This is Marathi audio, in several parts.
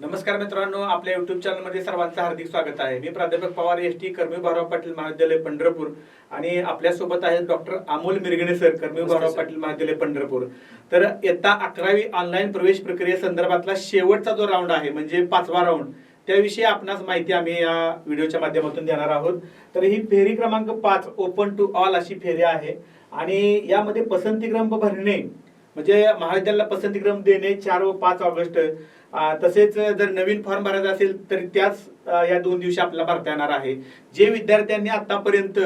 नमस्कार मित्रांनो आपल्या युट्यूब चॅनलमध्ये सर्वांचं हार्दिक स्वागत आहे. मी प्राध्यापक पवार एस टी कर्मी भाऊराव पाटील महाविद्यालय पंढरपूर आणि आपल्यासोबत आहेत डॉक्टर अमोल मिरगणे सर कर्मी भाऊराव पाटील महाविद्यालय पंढरपूर. तर इयत्ता अकरावी ऑनलाईन प्रवेश प्रक्रियेसंदर्भातला शेवटचा जो राऊंड आहे म्हणजे पाचवा राऊंड त्याविषयी आपणास माहिती आम्ही या व्हिडिओच्या माध्यमातून देणार आहोत. तर ही फेरी क्रमांक पाच ओपन टू ऑल अशी फेरी आहे. आणि यामध्ये पसंतीक्रम भरणे म्हणजे महाविद्यालयाला पसंतीक्रम देणे चार व पाच ऑगस्ट तसेच जर नवीन फॉर्म भरायचा असेल तर त्याच या दोन दिवशी आपल्याला भरता येणार आहे. जे विद्यार्थ्यांनी आतापर्यंत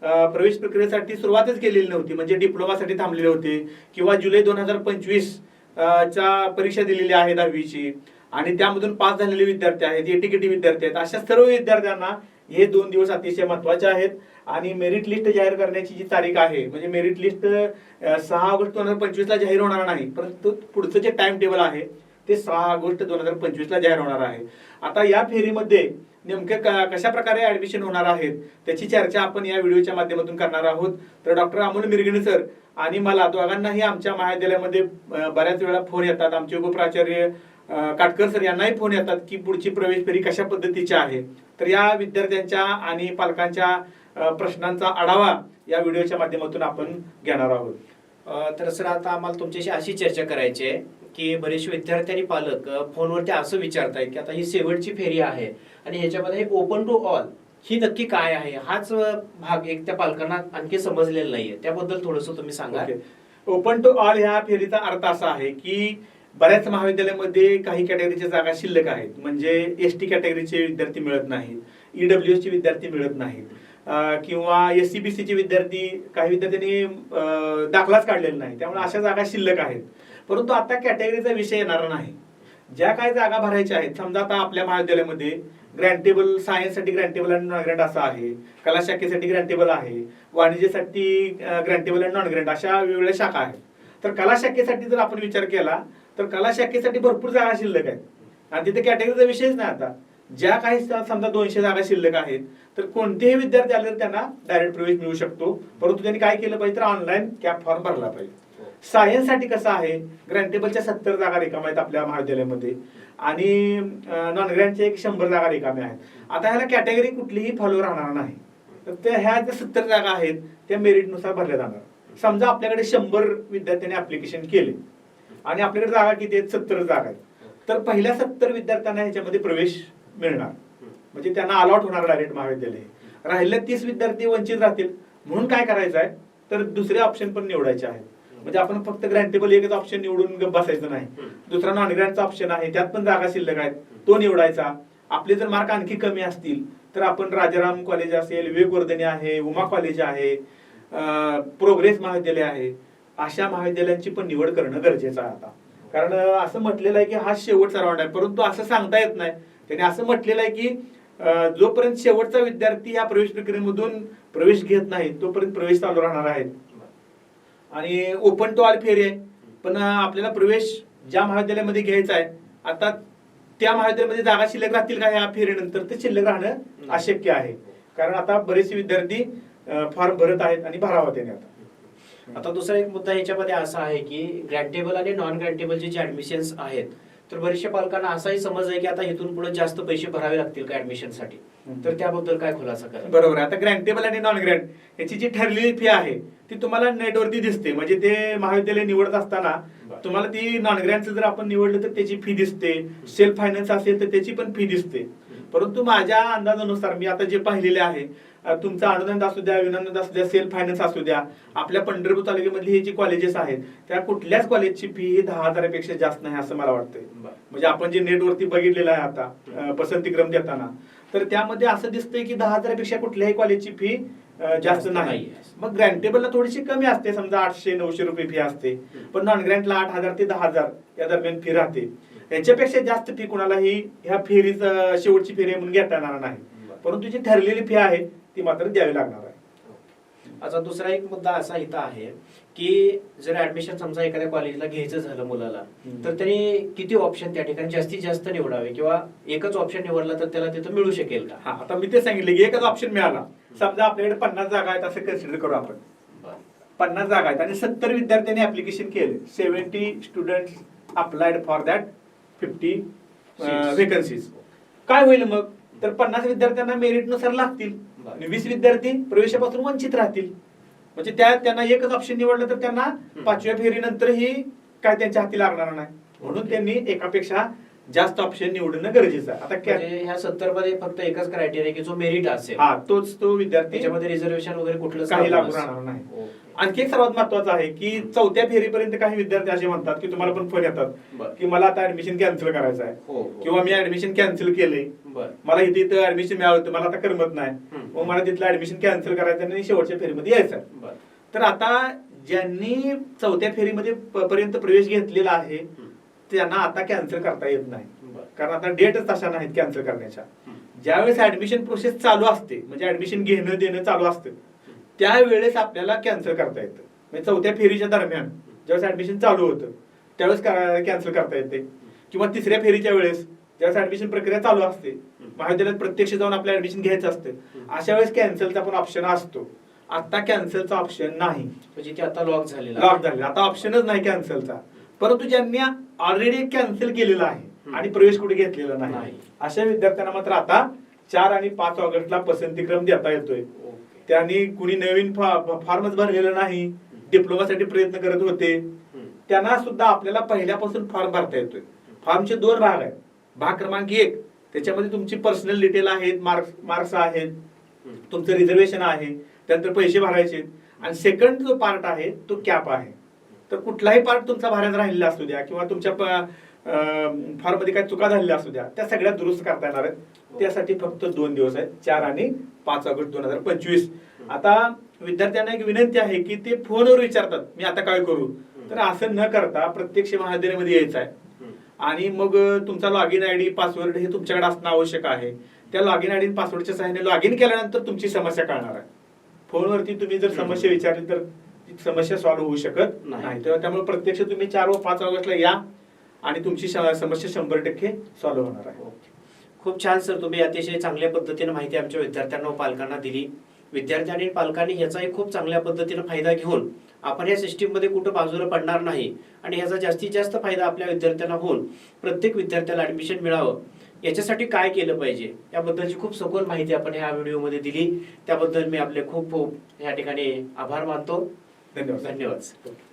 प्रवेश प्रक्रियेसाठी सुरुवातच केलेली नव्हती म्हणजे डिप्लोमासाठी थांबलेले होते किंवा जुलै दोन हजार पंचवीस च्या परीक्षा दिलेली आहे दहावीची आणि त्यामधून पास झालेले विद्यार्थी आहेत एटीकेटी विद्यार्थी आहेत अशा सर्व विद्यार्थ्यांना हे दोन दिवस अतिशय महत्त्वाचे आहेत. आणि मेरिट लिस्ट जाहीर करण्याची जी तारीख आहे म्हणजे मेरिट लिस्ट सहा ऑगस्ट दोन हजार पंचवीस ला जाहीर होणार नाही परंतु पुढचं जे टाइम टेबल आहे ते सहा ऑगस्ट दोन हजार पंचवीस ला जाहीर होणार आहे. आता या फेरीमध्ये नेमके क- कशा प्रकारे ऍडमिशन होणार आहेत त्याची चर्चा आपण या व्हिडिओच्या माध्यमातून करणार आहोत. तर डॉक्टर अमोल मिरगिणे सर आणि मला दोघांनाही आमच्या महाविद्यालयामध्ये बऱ्याच वेळा फोन येतात. आमचे उपप्राचार्य काटकर सर यांनाही फोन येतात की पुढची प्रवेश फेरी कशा पद्धतीची आहे? तर या विद्यार्थ्यांच्या आणि पालकांच्या प्रश्नांचा आढावा या व्हिडिओच्या माध्यमातून आपण घेणार आहोत. तर सर आता आम्हाला तुमच्याशी अशी चर्चा करायची आहे की बरेचसे विद्यार्थी आणि पालक फोनवरती असं विचारतायत की आता ही शेवटची फेरी आहे आणि ह्याच्यामध्ये ओपन टू ऑल ही नक्की काय आहे? हाच भाग एक त्या पालकांना आणखी समजलेला नाहीये. त्याबद्दल थोडस तुम्ही सांगा ओपन टू ऑल ह्या फेरीचा अर्थ असा आहे की बऱ्याच महाविद्यालयामध्ये काही कॅटेगरीच्या जागा शिल्लक आहेत. म्हणजे एस टी कॅटेगरीचे विद्यार्थी मिळत नाहीत. ईडब्ल्यू चे विद्यार्थी मिळत नाहीत. किंवा एस सी बी चे विद्यार्थी काही विद्यार्थ्यांनी दाखलाच काढलेला नाही त्यामुळे अशा जागा शिल्लक आहेत. परंतु आता कॅटेगरीचा विषय येणार नाही. ज्या काही जागा भरायच्या आहेत समजा आता आपल्या महाविद्यालयामध्ये ग्रँटेबल सायन्ससाठी ग्रँटेबल आणि नॉन ग्रँट असं आहे. कला शाखेसाठी ग्रँटेबल आहे. वाणिज्यासाठी ग्रँटेबल आणि नॉन ग्रँट अशा वेगवेगळ्या शाखा आहेत. तर कला शाखेसाठी जर आपण विचार केला तर कला शाखेसाठी भरपूर जागा शिल्लक आहेत. आणि तिथे कॅटेगरीचा विषयच नाही आता. ज्या काही समजा दोनशे जागा शिल्लक आहेत तर कोणतेही विद्यार्थी आले तर त्यांना डायरेक्ट प्रवेश मिळू शकतो. परंतु त्यांनी काय केलं पाहिजे तर ऑनलाईन कॅप फॉर्म भरला पाहिजे. सायन्ससाठी कसं आहे ग्रँटेबलच्या सत्तर जागा रिकाम्या आहेत आपल्या महाविद्यालयामध्ये. आणि नॉन ग्रँडच्या एक शंभर जागा रिकाम्या आहेत. आता ह्याला कॅटेगरी कुठलीही फॉलो राहणार नाही. तर त्या ह्या ज्या सत्तर जागा आहेत त्या मेरिटनुसार भरल्या जाणार. समजा आपल्याकडे शंभर विद्यार्थ्यांनी ऍप्लिकेशन केले. आणि आपल्याकडे जागा किती आहेत? सत्तर जागा आहेत. तर पहिल्या सत्तर विद्यार्थ्यांना ह्याच्यामध्ये प्रवेश मिळणार. म्हणजे त्यांना अलॉट होणार डायरेक्ट महाविद्यालय. राहिले तीस विद्यार्थी वंचित राहतील. म्हणून काय करायचं आहे? तर दुसरे ऑप्शन पण निवडायचे आहेत. म्हणजे आपण फक्त ग्रँटेबल एकच ऑप्शन निवडून बसायचं नाही. दुसरा नॉन ग्रँटचा ऑप्शन आहे. त्यात पण जागा शिल्लक आहेत तो निवडायचा. आपले जर मार्क आणखी कमी असतील तर आपण राजाराम कॉलेज असेल विवेकवर्धनी आहे उमा कॉलेज आहे प्रोग्रेस महाविद्यालय आहे. अशा महाविद्यालयांची पण निवड करणं गरजेचं आहे आता. कारण असं म्हटलेलं आहे की हा शेवटचा राऊंड आहे. परंतु असं सांगता येत नाही. त्याने असं म्हटलेलं आहे की जोपर्यंत शेवटचा विद्यार्थी या प्रवेश प्रक्रियेमधून प्रवेश घेत नाही तोपर्यंत प्रवेश चालू राहणार आहेत आणि ओपन टू ऑल फेरी आहे. पण आपल्याला प्रवेश ज्या महाविद्यालयामध्ये घ्यायचा आहे आता त्या महाविद्यालयामध्ये जागा शिल्लक राहतील का ह्या फेरीनंतर? ते शिल्लक राहणं अशक्य आहे. कारण आता बरेचसे विद्यार्थी फॉर्म भरत आहेत आणि भरावा त्याने आता. आता दुसरा एक मुद्दा ह्याच्यामध्ये असा आहे की ग्रँटेबल आणि नॉन ग्रँटेबलचे जे ऍडमिशन्स आहेत तर बरेचशा पालकांना असाही समज आहे की आता इथून पुढे जास्त पैसे भरावे लागतील का ऍडमिशनसाठी हम्म. तर त्याबद्दल काय खुलासा करा बरोबर. आता ग्रँटेबल आणि नॉन ग्रँट याची जी ठरलेली फी आहे ती तुम्हाला नेटवरती दिसते म्हणजे ते महाविद्यालय निवडत असताना. तुम्हाला ती नॉन ग्रँटचं जर आपण निवडलं तर त्याची फी दिसते सेल्फ फायनान्स असेल तर त्याची पण फी दिसते परंतु माझ्या अंदाजानुसार मी आता जे पाहिलेले आहे तुमचा अनुदान असू द्या विनानुदान असू द्या सेल्फ फायनान्स असू द्या आपल्या पंढरपूर तालुक्यामधली हे जी कॉलेजेस आहेत त्या कुठल्याच कॉलेजची फी ही दहा हजारापेक्षा जास्त नाही असं मला वाटतंय. म्हणजे आपण जे नेटवरती बघितलेलं आहे आता पसंतीक्रम देताना तर त्यामध्ये असं दिसतंय की दहा हजारापेक्षा कुठल्याही कॉलेजची फी जास्त नाही. मग ग्रँटेबलला थोडीशी कमी असते समजा आठशे नऊशे रुपये फी असते. पण नॉन ग्रँटला आठ हजार ते दहा हजार या दरम्यान फी राहते. याच्यापेक्षा जास्त फी कुणालाही ह्या फेरीच शेवटची फेरी म्हणून घेता येणार नाही. परंतु जी ठरलेली फी आहे ती मात्र द्यावी लागणार आहे. आता दुसरा एक मुद्दा असा इथं आहे की जर ऍडमिशन समजा एखाद्या कॉलेजला घ्यायचं झालं मुलाला. तर त्यांनी किती ऑप्शन त्या ठिकाणी जास्तीत जास्त निवडावे किंवा एकच ऑप्शन निवडला तर त्याला तिथं मिळू शकेल का? हा आता मी ते सांगितले की एकच ऑप्शन मिळाला. समजा आपल्याकडे पन्नास जागा आहेत असं कन्सिडर करू आपण. पन्नास जागा आहेत आणि सत्तर विद्यार्थ्यांनी ऍप्लिकेशन केले. Seventy student applied for that fifty. Vacancies काय होईल मग? तर पन्नास विद्यार्थ्यांना मेरिटनुसार लागतील. वीस विद्यार्थी प्रवेशापासून वंचित राहतील. म्हणजे त्या त्यांना एकच ऑप्शन निवडलं तर त्यांना पाचव्या फेरीनंतरही काय त्यांच्या हाती लागणार नाही. म्हणून. त्यांनी एकापेक्षा जास्त ऑप्शन निवडणं गरजेचं आहे. आता म्हणजे ह्या सत्तरमध्ये फक्त एकच क्रायटेरिया की जो मेरिट असेल. हा तोच तो विद्यार्थी त्याच्यामध्ये रिझर्वेशन वगैरे कुठलं काही लागू राहणार नाही. आणखी एक सर्वात महत्वाचं आहे की चौथ्या फेरीपर्यंत काही विद्यार्थी असे म्हणतात की तुम्हाला पण फोन येतात. की मला आता ऍडमिशन कॅन्सल करायचं आहे. हो, हो. किंवा मी ऍडमिशन कॅन्सल केले मला इथे इथं ऍडमिशन मिळालं होतं मला आता करमत नाही. मग मला तिथलं ऍडमिशन कॅन्सल करायचं आणि शेवटच्या फेरीमध्ये यायचं तर आता ज्यांनी चौथ्या फेरीमध्ये पर्यंत प्रवेश घेतलेला आहे त्यांना आता कॅन्सल करता येत नाही. कारण आता डेटच तशा नाहीत कॅन्सल करण्याच्या. ज्यावेळेस ऍडमिशन प्रोसेस चालू असते म्हणजे ऍडमिशन घेणं देणं चालू असतं त्यावेळेस आपल्याला कॅन्सल करता येतं. म्हणजे चौथ्या फेरीच्या दरम्यान ज्यावेळेस ऍडमिशन चालू होतं त्यावेळेस कॅन्सल करता येते. किंवा तिसऱ्या फेरीच्या वेळेस ज्यावेळेस ऍडमिशन प्रक्रिया चालू असते महाविद्यालयात प्रत्यक्ष जाऊन आपलं ऍडमिशन घ्यायचं असतं. अशा वेळेस कॅन्सलचा पण ऑप्शन असतो. आता कॅन्सलचा ऑप्शन नाही. म्हणजे ते आता लॉक झालेला. लॉक झाले आता ऑप्शनच नाही कॅन्सलचा परंतु ज्यांनी ऑलरेडी कॅन्सल केलेला आहे. आणि प्रवेश कुठे घेतलेला नाही. अशा विद्यार्थ्यांना मात्र आता चार आणि पाच ऑगस्टला पसंतीक्रम देता येतोय. त्यांनी कुणी नवीन फॉर्मच भरलेलं नाही डिप्लोमासाठी प्रयत्न करत होते. त्यांना सुद्धा आपल्याला पहिल्यापासून फॉर्म भरता येतोय. फॉर्मचे दोन भाग आहेत. भाग क्रमांक एक त्याच्यामध्ये तुमची पर्सनल डिटेल आहेत मार्क्स मार्क्स आहेत. तुमचं रिझर्वेशन आहे त्यानंतर पैसे भरायचे आणि सेकंड जो पार्ट आहे तो कॅप आहे. तर कुठलाही पार्ट तुमचा भरायचा राहिलेला असू द्या किंवा तुमच्या फॉर्ममध्ये काही चुका झालेल्या असू द्या त्या सगळ्या दुरुस्त करता येणार आहेत. त्यासाठी फक्त दोन दिवस आहेत चार आणि पाच ऑगस्ट दोन हजार पंचवीस. आता विद्यार्थ्यांना एक विनंती आहे की ते फोनवर विचारतात मी आता काय करू? तर असं न करता प्रत्यक्ष महाविद्यालयामध्ये यायचं आहे. आणि मग तुमचा लॉगिन आय डी पासवर्ड हे तुमच्याकडे असणं आवश्यक आहे. त्या लॉगिन आय डी पासवर्डच्या सहाय्याने लॉगिन केल्यानंतर तुमची समस्या कळणार आहे. फोनवरती तुम्ही जर समस्या विचारली तर समस्या सॉल्व्ह होऊ शकत नाही. नाही. तेव्हा त्यामुळे प्रत्यक्ष तुम्ही चार व पाच ऑगस्टला या. आणि तुमची समस्या शंभर टक्के सॉल्व्ह होणार आहे. ओके. खूप छान सर. तुम्ही अतिशय चांगल्या पद्धतीने माहिती आमच्या विद्यार्थ्यांना व पालकांना दिली. विद्यार्थी आणि पालकांनी ह्याचाही खूप चांगल्या पद्धतीने फायदा घेऊन आपण या सिस्टीममध्ये कुठं बाजूला पडणार नाही आणि ह्याचा जास्तीत जास्त फायदा आपल्या विद्यार्थ्यांना होऊन प्रत्येक विद्यार्थ्याला ऍडमिशन मिळावं. याच्यासाठी काय केलं पाहिजे? याबद्दलची खूप सखोल माहिती आपण ह्या व्हिडिओमध्ये दिली. त्याबद्दल मी आपले खूप खूप या ठिकाणी आभार मानतो. धन्यवाद. धन्यवाद